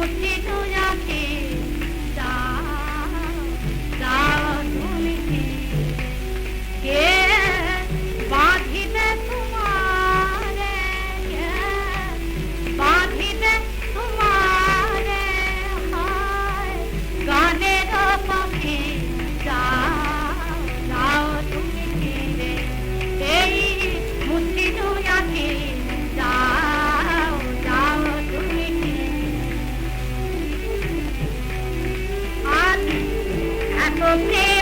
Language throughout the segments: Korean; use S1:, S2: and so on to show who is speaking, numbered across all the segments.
S1: ঘটিত যাকে sofrer.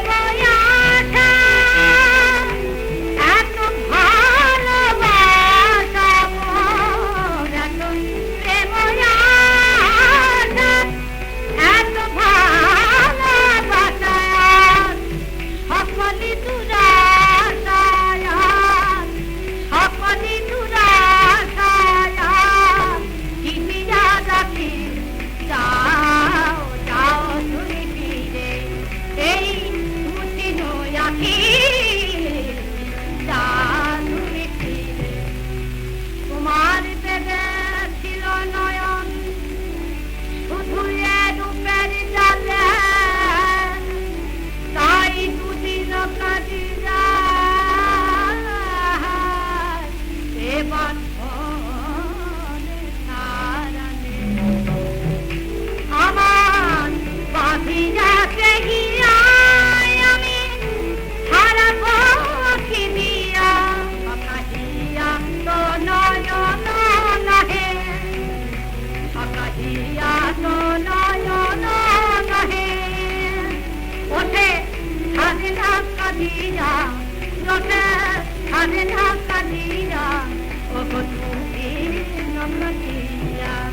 S1: 학산이야 요새 가는 학산이야 어거 두빈 넘어지야